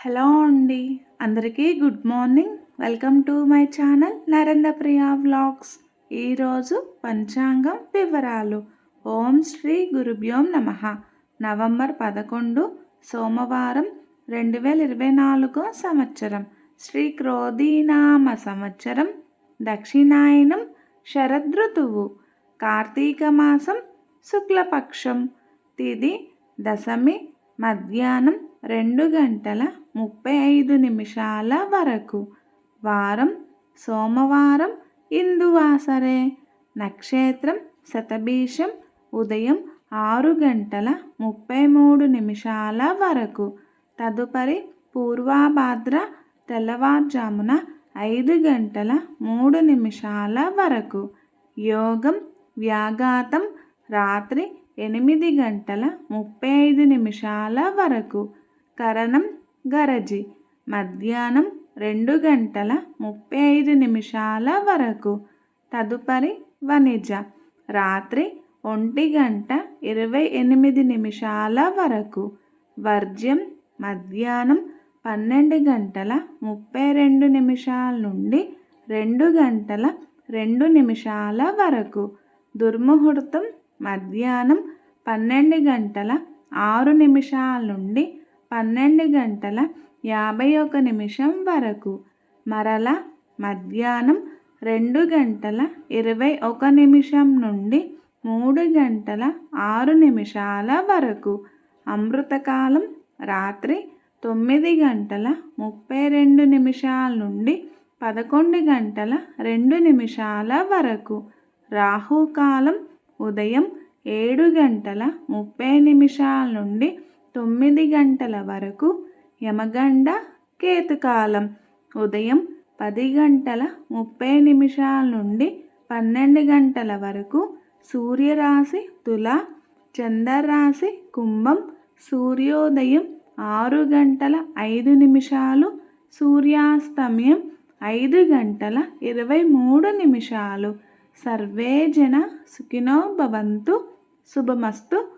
Hello అండి. అందరికీ good morning. Welcome to my channel Narendra Priya vlogs ఈరోజు పంచాంగం వివరాలు. ఓం శ్రీ గురుభ్యోం నమ. నవంబర్ పదకొండు సోమవారం రెండు వేల ఇరవై నాలుగో సంవత్సరం. శ్రీ క్రోధీనామ సంవత్సరం. దక్షిణాయనం శరదృతువు కార్తీక మాసం శుక్లపక్షం. తిది దశమి మధ్యాహ్నం రెండు గంటల ముప్పై ఐదు నిమిషాల వరకు. వారం సోమవారం ఇందువాసరే. నక్షత్రం శతభీషం ఉదయం ఆరు గంటల ముప్పై మూడు నిమిషాల వరకు. తదుపరి పూర్వాభాద్ర తెల్లవారుజామున ఐదు గంటల మూడు నిమిషాల వరకు. యోగం వ్యాఘాతం రాత్రి ఎనిమిది గంటల ముప్పై ఐదు నిమిషాల వరకు. కరణం గరజి. మధ్యాహ్నం రెండు గంటల ముప్పై ఐదు నిమిషాల వరకు. తదుపరి వనిజ. రాత్రి ఒంటి గంట ఇరవై ఎనిమిది నిమిషాల వరకు. వర్జ్యం మధ్యాహ్నం పన్నెండు గంటల ముప్పై రెండు నిమిషాల నుండి రెండు గంటల రెండు నిమిషాల వరకు. దుర్ముహూర్తం మధ్యాహ్నం పన్నెండు గంటల ఆరు నిమిషాల నుండి పన్నెండు గంటల యాభై ఒక నిమిషం వరకు. మరల మధ్యాహ్నం రెండు గంటల ఇరవై ఒక నిమిషం నుండి మూడు గంటల ఆరు నిమిషాల వరకు. అమృతకాలం రాత్రి తొమ్మిది గంటల ముప్పై రెండు నిమిషాల నుండి పదకొండు గంటల రెండు నిమిషాల వరకు. రాహుకాలం ఉదయం ఏడు గంటల ముప్పై నిమిషాల నుండి తొమ్మిది గంటల వరకు యమగండ కేతుకాలం. ఉదయం పది గంటల ముప్పై నిమిషాల నుండి పన్నెండు గంటల వరకు సూర్యరాశి తుల చంద్రరాశి కుంభం సూర్యోదయం ఆరు గంటల ఐదు నిమిషాలు సూర్యాస్తమయం ఐదు గంటల ఇరవై మూడు నిమిషాలు. సర్వే జన సుఖినో భవంతు. శుభమస్తు.